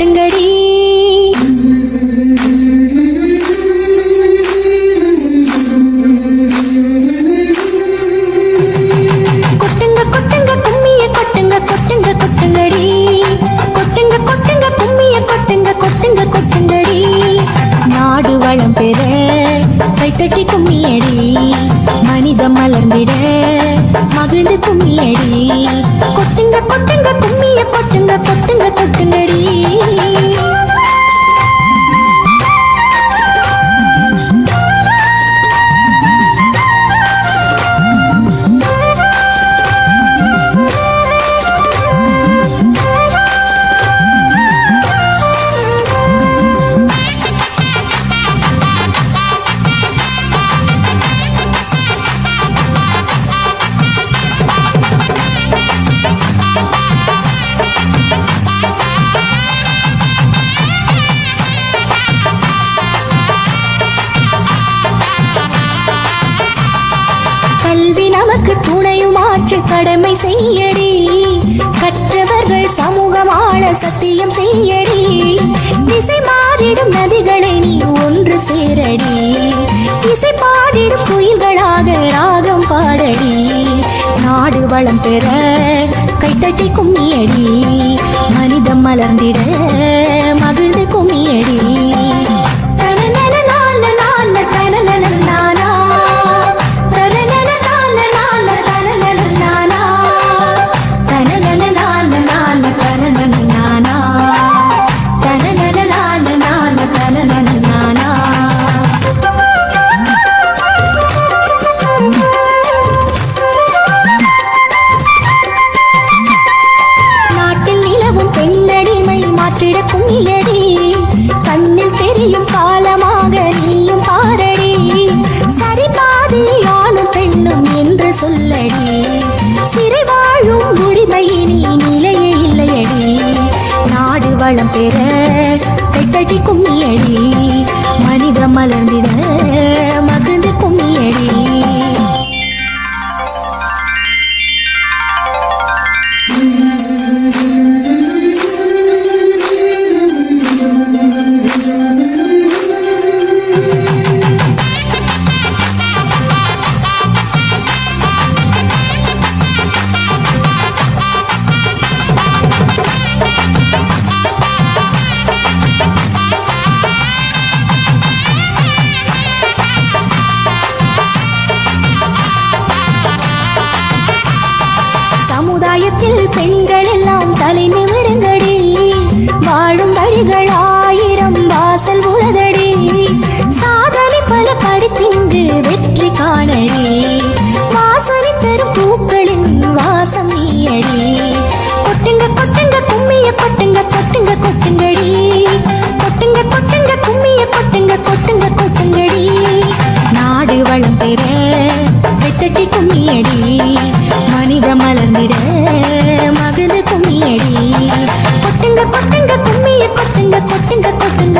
காட்டுங்கடி. கொட்டுங்க கொட்டுங்க கும்மிய கொட்டுங்க கொட்டுங்க கொட்டுங்கடி. கொட்டுங்க கொட்டுங்க கும்மிய கொட்டுங்க கொட்டுங்க கொட்டுங்கடி. நாடு வளம் பெற கைத்தட்டி கும்மியடி. மனிதம் மலர்ந்திட மகிழ்ந்து கும்மியடி. கொட்டுங்க கொட்டுங்க கும்மிய கொட்டுங்க கொட்டுங்க துணையுமாற்று கடமை செய்யடி. கற்றவர்கள் சமூகம் ஆள சத்தியம் செய்யடி. திசை மாறிடும் நதிகளை நீ ஒன்று சேரடி. திசை பாடிடும் குயில்களாக ராகம் பாடடி. நாடு வளம் பெற கைத்தட்டி அடி மனிதம் மலர்ந்திட நாடு பெற கைத்தட்டி கும்மியடி சமுதாயத்தில் பெண்கள் எல்லாம் தலை நிமிருங்கடி. வாழும் வழிகள் ஆயிரம் வாசல் உலதடி சாதனை பல படித்திங்கு வெற்றி காணடி. வாசனை தரும் பூக்களின் வாசம் நீயடி. கொட்டுங்க கொட்டுங்க கும்மிய கொட்டுங்க கொட்டுங்க கொட்டுங்கடி. கும்மியடி மனித மலர்ந்திட மகள கும்மியடி கொட்டுங்க கொட்டுங்க கும்மிய கொட்டுங்க கொட்டுங்க கொட்டுங்க.